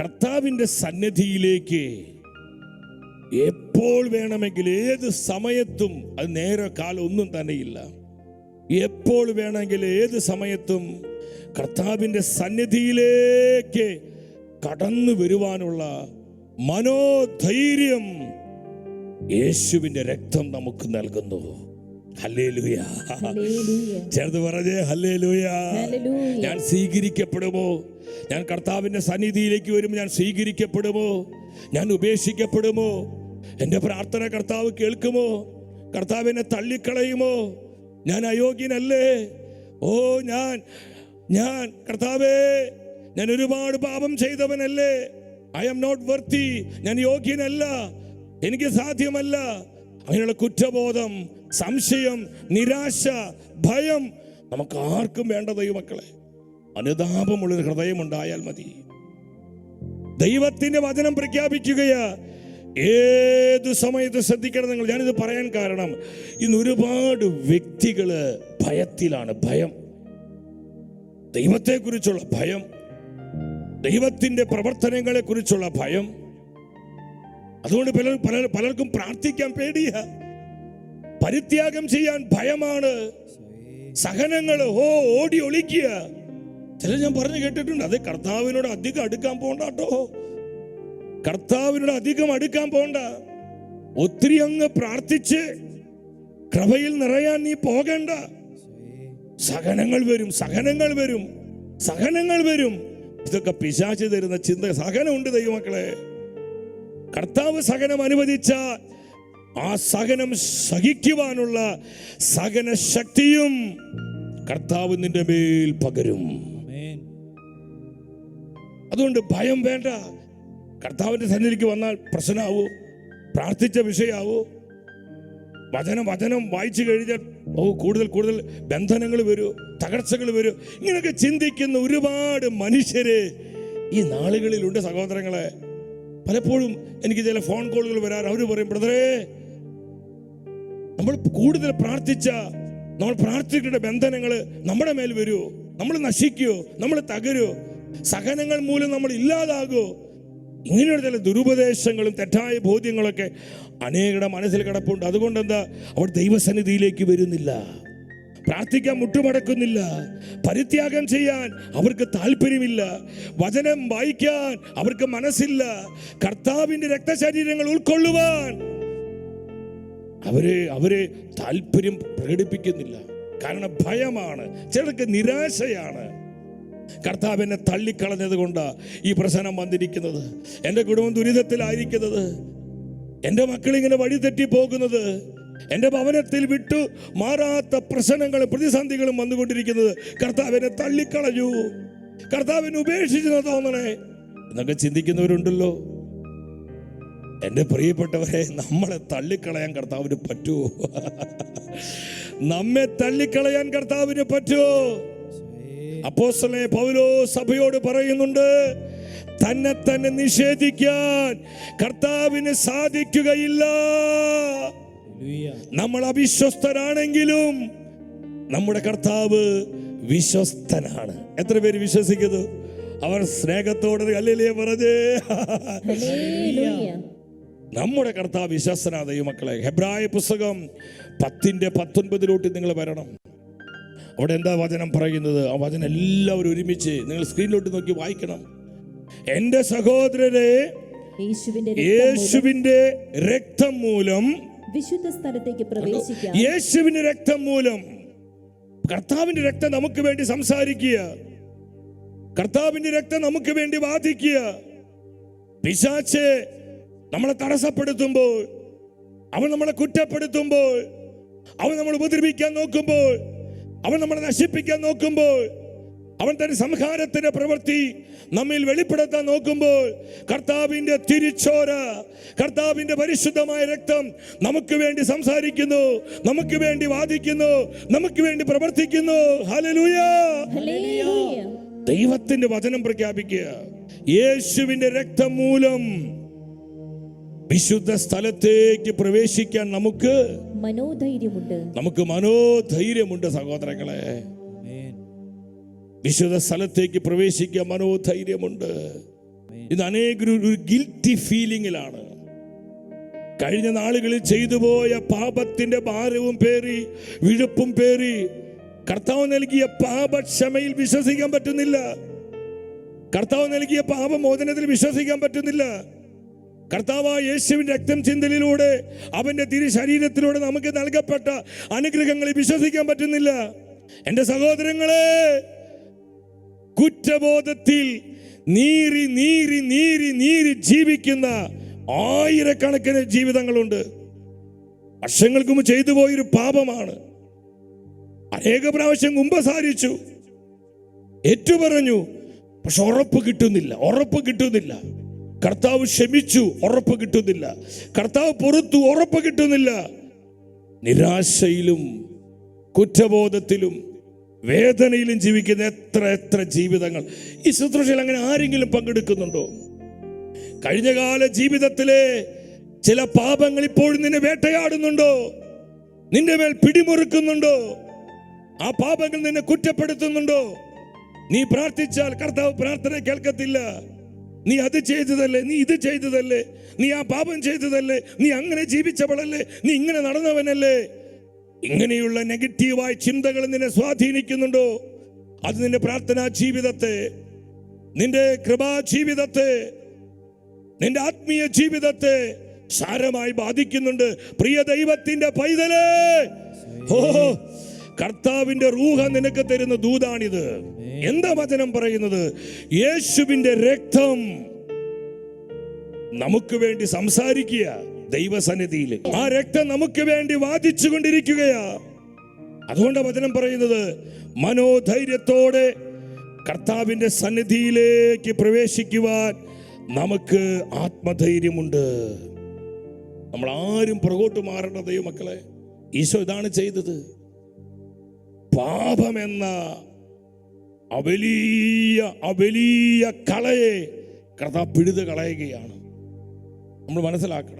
കർത്താവിന്റെ സന്നിധിയിലേക്ക് എപ്പോൾ വേണമെങ്കിൽ ഏത് സമയത്തും അത് നേരെ കാലം ഒന്നും തന്നെയില്ല. എപ്പോൾ വേണമെങ്കിൽ ഏത് സമയത്തും കർത്താവിന്റെ സന്നിധിയിലേക്ക് കടന്നു വരുവാനുള്ള മനോധൈര്യം യേശുവിന്റെ രക്തം നമുക്ക് നൽകുന്നു. ചേർത്ത് പറഞ്ഞേ ഹല്ലേലൂയ. ഹല്ലേലൂയ. ഞാൻ സ്വീകരിക്കപ്പെടുമോ? ഞാൻ കർത്താവിന്റെ സന്നിധിയിലേക്ക് വരുമ്പോൾ ഞാൻ സ്വീകരിക്കപ്പെടുമോ? ഞാൻ ഉപേക്ഷിക്കപ്പെടുമോ? എന്റെ പ്രാർത്ഥന കർത്താവ് കേൾക്കുമോ? കർത്താവിനെ തള്ളിക്കളയുമോ? ഞാൻ അയോഗ്യനല്ലേ? ഓ ഞാൻ ഞാൻ കർത്താവേ ഞാൻ ഒരുപാട് പാപം ചെയ്തവനല്ലേ? ഐ എം നോട്ട് വർത്തി ഞാൻ യോഗ്യനല്ല. എനിക്ക് സാധ്യമല്ല. അങ്ങനെയുള്ള കുറ്റബോധം സംശയം നിരാശ ഭയം നമുക്ക് ആർക്കും വേണ്ട ദൈവമക്കളെ. അനുതാപമുള്ളൊരു ഹൃദയമുണ്ടായാൽ മതി. ദൈവത്തിന്റെ വചനം പ്രഖ്യാപിക്കുകയാ. ഏത് സമയത്ത് ശ്രദ്ധിക്കണം നിങ്ങൾ. ഞാനിത് പറയാൻ കാരണം ഇന്ന് ഒരുപാട് വ്യക്തികൾ ഭയത്തിലാണ്. ഭയം. ദൈവത്തെക്കുറിച്ചുള്ള ഭയം. ദൈവത്തിന്റെ പ്രവർത്തനങ്ങളെ കുറിച്ചുള്ള ഭയം. അതുകൊണ്ട് പല പല പലർക്കും പ്രാർത്ഥിക്കാൻ പേടിയ. പരിത്യാഗം ചെയ്യാൻ ഭയമാണ്. സഹനങ്ങൾ ഓ ഓടി ഒളിക്കുക. ചില ഞാൻ പറഞ്ഞു കേട്ടിട്ടുണ്ട് അത് കർത്താവിനോട് അധികം അടുക്കാൻ പോണ്ട കേട്ടോ കർത്താവിനോട് അധികം അടുക്കാൻ പോണ്ട. ഒത്തിരി അങ്ങ് പ്രാർത്ഥിച്ച് കൃപയിൽ നിറയാൻ നീ പോകണ്ട. സഹനങ്ങൾ വരും സഹനങ്ങൾ വരും സഹനങ്ങൾ വരും. ഇതൊക്കെ പിശാചി തരുന്ന ചിന്ത സഹനമുണ്ട് ദൈവമക്കളെ. കർത്താവ് സഹനം അനുവദിച്ച ആ സഹനം സഹിക്കുവാനുള്ള സഹന ശക്തിയും കർത്താവ് നിന്റെ മേൽ പകരും. അതുകൊണ്ട് ഭയം വേണ്ട. കർത്താവിന്റെ സന്നിധിക്ക് വന്നാൽ പ്രശ്നമാവോ. പ്രാർത്ഥിച്ച വിഷയമാവോ. വചനം വചനം വായിച്ചു കഴിഞ്ഞാൽ ഓ കൂടുതൽ കൂടുതൽ ബന്ധനങ്ങൾ വരൂ തകർച്ചകൾ വരൂ. ഇങ്ങനെയൊക്കെ ചിന്തിക്കുന്ന ഒരുപാട് മനുഷ്യര് ഈ നാളുകളിലുണ്ട് സഹോദരങ്ങളെ. പലപ്പോഴും എനിക്ക് ചില ഫോൺ കോളുകൾ വരാൻ അവർ പറയും ബ്രദറേ നമ്മൾ കൂടുതൽ പ്രാർത്ഥിച്ച നമ്മൾ പ്രാർത്ഥിക്കേണ്ട ബന്ധനങ്ങൾ നമ്മുടെ മേൽ വരുമോ നമ്മൾ നശിക്കുമോ നമ്മൾ തകരുമോ സഹനങ്ങൾ മൂലം നമ്മൾ ഇല്ലാതാകുമോ ഇങ്ങനെയുള്ള ചില ദുരുപദേശങ്ങളും തെറ്റായ ബോധ്യങ്ങളൊക്കെ അനേകരുടെ മനസ്സിൽ കിടപ്പുണ്ട്. അതുകൊണ്ട് എന്താ അവർ ദൈവസന്നിധിയിലേക്ക് വരുന്നില്ല. പ്രാർത്ഥിക്കാൻ മുട്ടുമടക്കുന്നില്ല. പരിത്യാഗം ചെയ്യാൻ അവർക്ക് താല്പര്യമില്ല. വചനം വായിക്കാൻ അവർക്ക് മനസ്സില്ല. കർത്താവിന്റെ രക്തശരീരങ്ങൾ ഉൾക്കൊള്ളുവാൻ അവർ അവർ താല്പര്യം പ്രകടിപ്പിക്കുന്നില്ല. കാരണം ഭയമാണ്. ചിലർക്ക് നിരാശയാണ്. കർത്താവ് എന്നെ തള്ളിക്കളഞ്ഞത് കൊണ്ട് ഈ പ്രശ്നം വന്നിരിക്കുന്നത്. എന്റെ കുടുംബം ദുരിതത്തിലായിരിക്കുന്നത്. എന്റെ മക്കൾ ഇങ്ങനെ വഴിതെറ്റി പോകുന്നത്. എന്റെ ഭവനത്തിൽ വിട്ടു മാറാത്ത പ്രശ്നങ്ങളും പ്രതിസന്ധികളും വന്നുകൊണ്ടിരിക്കുന്നത്. കർത്താവിനെ തള്ളിക്കളഞ്ഞു. കർത്താവിനെ ഉപേക്ഷിച്ചെന്ന് തോന്നണേ. എന്നൊക്കെ ചിന്തിക്കുന്നവരുണ്ടല്ലോ. എന്റെ പ്രിയപ്പെട്ടവരെ നമ്മളെ തള്ളിക്കളയാൻ കർത്താവിന് പറ്റുമോ? നമ്മെ തള്ളിക്കളയാൻ കർത്താവിന് പറ്റുമോ? അപ്പോസ്തലനെ പൗലോ സഭയോട് പറയുന്നുണ്ട് തന്നെ തന്നെ നിഷേധിക്കാൻ കർത്താവിന് സാധിക്കുകയില്ല. നമ്മൾ അവിശ്വസ്തരാണെങ്കിലും നമ്മുടെ കർത്താവ് വിശ്വസ്തനാണ്. എത്ര പേര് വിശ്വസിക്കുന്നു? അവർ സ്നേഹത്തോടെ അല്ലേ പറഞ്ഞേ. ഹല്ലേലൂയ. നമ്മുടെ കർത്താവ് വിശ്വസ്തനാ ദൈവമക്കളെ. ഹെബ്രായ പുസ്തകം പത്തിന്റെ പത്തൊൻപതിലോട്ട് നിങ്ങൾ വരണം. അവിടെ എന്താ വചനം പറയുന്നത്? ആ വചനം എല്ലാവരും ഒരുമിച്ച് നിങ്ങൾ സ്ക്രീനിലോട്ട് നോക്കി വായിക്കണം. എന്റെ സഹോദരരെ യേശുവിന്റെ രക്തം മൂലം വിശുദ്ധ സ്ഥലത്തേക്ക് പ്രവേശിക്കാം യേശുവിന്റെ രക്തം മൂലം കർത്താവിന്റെ രക്തം നമുക്ക് വേണ്ടി സംസാരിക്കുക. കർത്താവിന്റെ രക്തം നമുക്ക് വേണ്ടി വാദിക്കുക. പിശാച്ച് നമ്മളെ തടസ്സപ്പെടുത്തുമ്പോൾ അവൻ നമ്മളെ കുറ്റപ്പെടുത്തുമ്പോൾ അവൻ നമ്മൾ ഉപദ്രവിക്കാൻ നോക്കുമ്പോൾ അവൻ നമ്മളെ നശിപ്പിക്കാൻ നോക്കുമ്പോൾ അവൻ തന്റെ സംഹാരത്തിന്റെ പ്രവൃത്തി നമ്മിൽ വെളിപ്പെടുത്താൻ നോക്കുമ്പോൾ കർത്താവിന്റെ തിരിച്ചോര കർത്താവിന്റെ പരിശുദ്ധമായ രക്തം നമുക്ക് വേണ്ടി സംസാരിക്കുന്നു നമുക്ക് വേണ്ടി വാദിക്കുന്നു നമുക്ക് വേണ്ടി പ്രവർത്തിക്കുന്നു. ദൈവത്തിന്റെ വചനം പ്രഖ്യാപിക്കുക. യേശുവിന്റെ രക്തം മൂലം വിശുദ്ധ സ്ഥലത്തേക്ക് പ്രവേശിക്കാൻ നമുക്ക് മനോധൈര്യമുണ്ട്. നമുക്ക് മനോധൈര്യമുണ്ട് സഹോദരങ്ങളെ. വിശുദ്ധ സ്ഥലത്തേക്ക് പ്രവേശിക്കാൻ മനോധൈര്യമുണ്ട്. ഇന്ന് അനേകർ ഒരു ഗിൽറ്റി ഫീലിംഗിലാണ് കഴിഞ്ഞ നാളുകളിൽ ചെയ്തു പോയ പാപത്തിന്റെ ഭാരവും പേറി വിഴുപ്പും പേറി കർത്താവ് നൽകിയ പാപക്ഷമയിൽ വിശ്വസിക്കാൻ പറ്റുന്നില്ല. കർത്താവ് നൽകിയ പാപമോചനത്തിൽ വിശ്വസിക്കാൻ പറ്റുന്നില്ല. കർത്താവ് യേശുവിന്റെ രക്തം ചിന്തലിലൂടെ അവന്റെ തിരു ശരീരത്തിലൂടെ നമുക്ക് നൽകപ്പെട്ട അനുഗ്രഹങ്ങളിൽ വിശ്വസിക്കാൻ പറ്റുന്നില്ല. എന്റെ സഹോദരങ്ങളെ കുറ്റബോധത്തിൽ നീറി നീറി നീറി നീറി ജീവിക്കുന്ന ആയിരക്കണക്കിന് ജീവിതങ്ങളുണ്ട്. വർഷങ്ങൾക്ക് മുമ്പ് ചെയ്തു പോയൊരു പാപമാണ്. അനേക പ്രാവശ്യം കുമ്പസാരിച്ചു ഏറ്റുപറഞ്ഞു പക്ഷെ ഉറപ്പ് കിട്ടുന്നില്ല ഉറപ്പ് കിട്ടുന്നില്ല. കർത്താവ് ക്ഷമിച്ചു ഉറപ്പ് കിട്ടുന്നില്ല. കർത്താവ് പുറത്തു ഉറപ്പ് കിട്ടുന്നില്ല. നിരാശയിലും കുറ്റബോധത്തിലും വേദനയിലും ജീവിക്കുന്ന എത്ര എത്ര ജീവിതങ്ങൾ. ഈ ശുശ്രൂഷയിൽ അങ്ങനെ ആരെങ്കിലും പങ്കെടുക്കുന്നുണ്ടോ? കഴിഞ്ഞകാല ജീവിതത്തിലെ ചില പാപങ്ങൾ ഇപ്പോഴും നിന്നെ വേട്ടയാടുന്നുണ്ടോ? നിന്റെ മേൽ പിടിമുറുക്കുന്നുണ്ടോ? ആ പാപങ്ങൾ നിന്നെ കുറ്റപ്പെടുത്തുന്നുണ്ടോ? നീ പ്രാർത്ഥിച്ചാൽ കർത്താവ് പ്രാർത്ഥന കേൾക്കത്തില്ല. നീ അത് ചെയ്തതല്ലേ? നീ ഇത് ചെയ്തതല്ലേ? നീ ആ പാപം ചെയ്തതല്ലേ? നീ അങ്ങനെ ജീവിച്ചവളല്ലേ? നീ ഇങ്ങനെ നടന്നവനല്ലേ? ഇങ്ങനെയുള്ള നെഗറ്റീവായ ചിന്തകൾ നിന്നെ സ്വാധീനിക്കുന്നുണ്ടോ? അത് നിന്റെ പ്രാർത്ഥനാ ജീവിതത്തെ നിന്റെ കൃപാ ജീവിതത്തെ നിന്റെ ആത്മീയ ജീവിതത്തെ സാരമായി ബാധിക്കുന്നുണ്ട്. പ്രിയ ദൈവത്തിന്റെ പൈതലേ! ഓ കർത്താവിന്റെ റൂഹ നിനക്ക് തരുന്ന ദൂതാണിത്. എന്താ വചനം പറയുന്നത്? യേശുവിന്റെ രക്തം നമുക്ക് വേണ്ടി സംസാരിക്കുക ദൈവസന്നിധിയിൽ. ആ രക്തം നമുക്ക് വേണ്ടി വാദിച്ചു കൊണ്ടിരിക്കുകയാ അതുകൊണ്ട് വചനം പറയുന്നത് മനോധൈര്യത്തോടെ കർത്താവിന്റെ സന്നിധിയിലേക്ക് പ്രവേശിക്കുവാൻ നമുക്ക് ആത്മധൈര്യമുണ്ട്. നമ്മൾ ആരും പുറകോട്ട് മാറേണ്ട ദൈവമക്കളെ. ഈശോ ഇതാണ് ചെയ്തത്. പാപമെന്ന അവലിയ അവലിയ കളയെ കർത്താവ് പിഴുത് കളയുകയാണ്. നമ്മൾ മനസ്സിലാക്കണം.